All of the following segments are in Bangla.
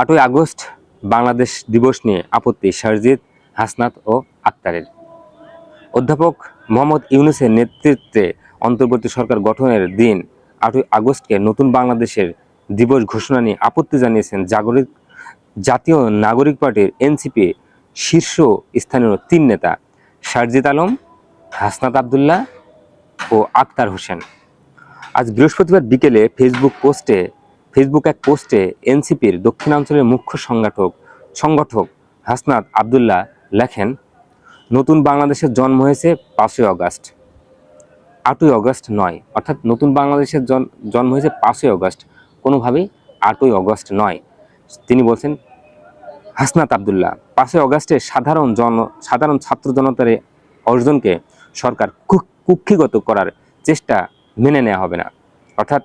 আটই আগস্ট বাংলাদেশ দিবস নিয়ে আপত্তি শারজিদ হাসনাত ও আক্তারের। অধ্যাপক মোহাম্মদ ইউনুসের নেতৃত্বে অন্তর্বর্তী সরকার গঠনের দিন আটই আগস্টকে নতুন বাংলাদেশের দিবস ঘোষণা নিয়ে আপত্তি জানিয়েছেন জাগরিক, জাতীয় নাগরিক পার্টির এনসিপি শীর্ষ স্থানীয় তিন নেতা শারজিদ আলম, হাসনাত আবদুল্লাহ ও আক্তার হোসেন। আজ বৃহস্পতিবার বিকেলে ফেসবুক পোস্টে ফেসবুক এক পোস্টে এনসিপির দক্ষিণাঞ্চলের মুখ্য সংগঠক সংগঠক হাসনাত আবদুল্লাহ লেখেন, নতুন বাংলাদেশের জন্ম হয়েছে পাঁচই অগাস্ট। আটই অগস্ট নয়, অর্থাৎ নতুন বাংলাদেশের জন্ম হয়েছে পাঁচই অগস্ট। কোনোভাবেই আটই অগস্ট নয়। তিনি বলছেন, হাসনাত আবদুল্লাহ, পাঁচই অগস্টে সাধারণ জন, সাধারণ ছাত্র জনতার অর্জনকে সরকার কুক্ষিগত করার চেষ্টা মেনে নেওয়া হবে না। অর্থাৎ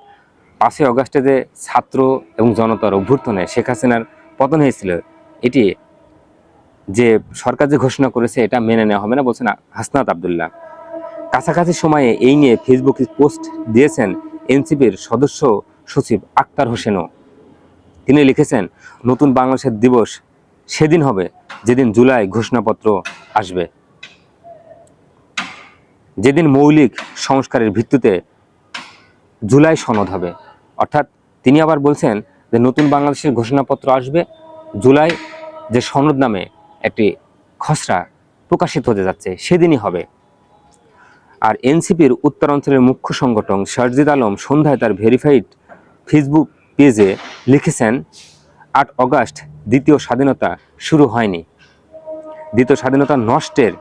পাঁচই অগস্টে যে ছাত্র এবং জনতার অভ্যুত্থানে শেখ হাসিনার পতন হয়েছিল, এটি যে সরকার যে ঘোষণা করেছে এটা মেনে নেওয়া হবে না বলছেন হাসনাত আবদুল্লাহ। কাছাকাছি সময়ে এই নিয়ে ফেসবুকে পোস্ট দিয়েছেন এনসিপির সদস্য সচিব আক্তার হোসেনও। তিনি লিখেছেন, নতুন বাংলাদেশের দিবস সেদিন হবে, যেদিন জুলাই ঘোষণাপত্র আসবে। যেদিন মৌলিক সংস্কারের ভিত্তিতে জুলাই সনদ হবে। অর্থাৎ তিনি আবার বলছেন যে নতুন বাংলাদেশের ঘোষণাপত্র আসবে জুলাই, যে সনদ নামে একটি খসড়া প্রকাশিত হতে যাচ্ছে, সেদিনই হবে। আর এনসিপির উত্তরাঞ্চলের মুখ্য সংগঠন শারজিদ আলম সন্ধ্যায় তার ভেরিফাইড ফেসবুক পেজে লিখেছেন, আট অগাস্ট দ্বিতীয় স্বাধীনতা শুরু হয়নি। দ্বিতীয় স্বাধীনতা নষ্টের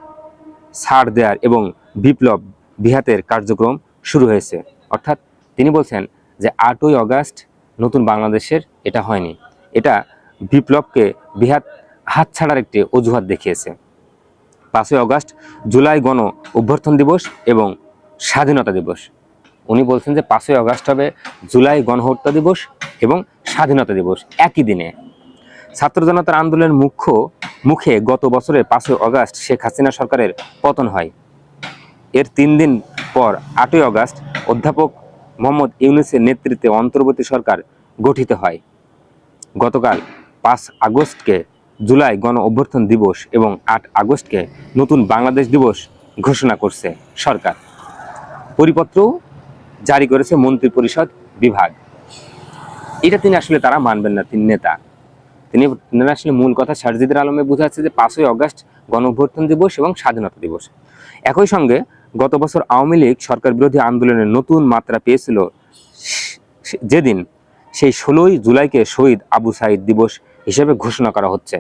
ছাড় দেওয়ার এবং বিপ্লব বিহাতের কার্যক্রম শুরু হয়েছে। অর্থাৎ তিনি বলছেন যে আটই অগাস্ট নতুন বাংলাদেশের এটা হয়নি। এটা বিপ্লবকে বিহাত হাত ছাড়ার একটি অজুহাত দেখিয়েছে। পাঁচই অগাস্ট জুলাই গণ অভ্যর্থন দিবস এবং স্বাধীনতা দিবস। উনি বলছেন যে পাঁচই অগাস্ট হবে জুলাই গণহত্যা দিবস এবং স্বাধীনতা দিবস একই দিনে। ছাত্র জনতার আন্দোলনের মুখ্য মুখে গত বছরের পাঁচই অগাস্ট শেখ হাসিনা সরকারের পতন হয়। এর তিন দিন পর আটই অগাস্ট অধ্যাপক মোহাম্মদ ইউনুসের নেতৃত্বে অন্তর্বর্তী সরকার গঠিত হয়। গতকাল পাঁচ আগস্টকে জুলাই গণ অভ্যর্থন দিবস এবং আট আগস্টকে নতুন বাংলাদেশ দিবস ঘোষণা করছে সরকার। পরিপত্র জারি করেছে মন্ত্রী পরিষদ বিভাগ। এটা তিনি আসলে তারা মানবেন না, তিনি নেতা। তিনি আসলে মূল কথা সারজিদের আলমে বোঝাচ্ছে যে পাঁচই অগাস্ট গণ অভ্যর্থন দিবস এবং স্বাধীনতা দিবস। একই সঙ্গে গত বছর আওয়ামী লীগ সরকার বিরোধী আন্দোলনের নতুন মাত্রা পেয়েছিল। যেদিন সেই ষোলোই জুলাইকে শহীদ আবু সাইদ দিবস হিসেবে ঘোষণা করা হচ্ছে।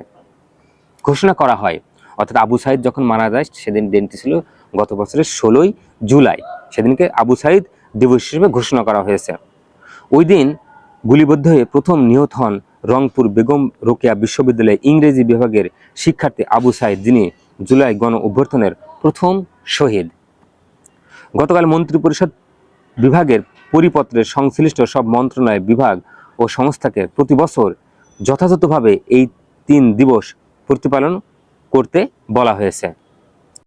ঘোষণা করা হয়। অর্থাৎ আবু সাইদ যখন মারা যায়, সেদিন দিনটি ছিল গত বছরের ষোলোই জুলাই। সেদিনকে আবু সাইদ দিবস হিসেবে ঘোষণা করা হয়েছে। ওই দিন গুলিবদ্ধ হয়ে প্রথম নিহত হন রংপুর বেগম রোকেয়া বিশ্ববিদ্যালয়ে ইংরেজি বিভাগের শিক্ষার্থী আবু সাইদ, যিনি জুলাই গণ অভ্যর্থনের প্রথম শহীদ। গতকাল মন্ত্রিপরিষদ বিভাগের পরিপত্রের সংশ্লিষ্ট সব মন্ত্রণালয় বিভাগ ও সংস্থাকে প্রতি বছর যথাযথভাবে এই তিন দিবস প্রতিপালন করতে বলা হয়েছে।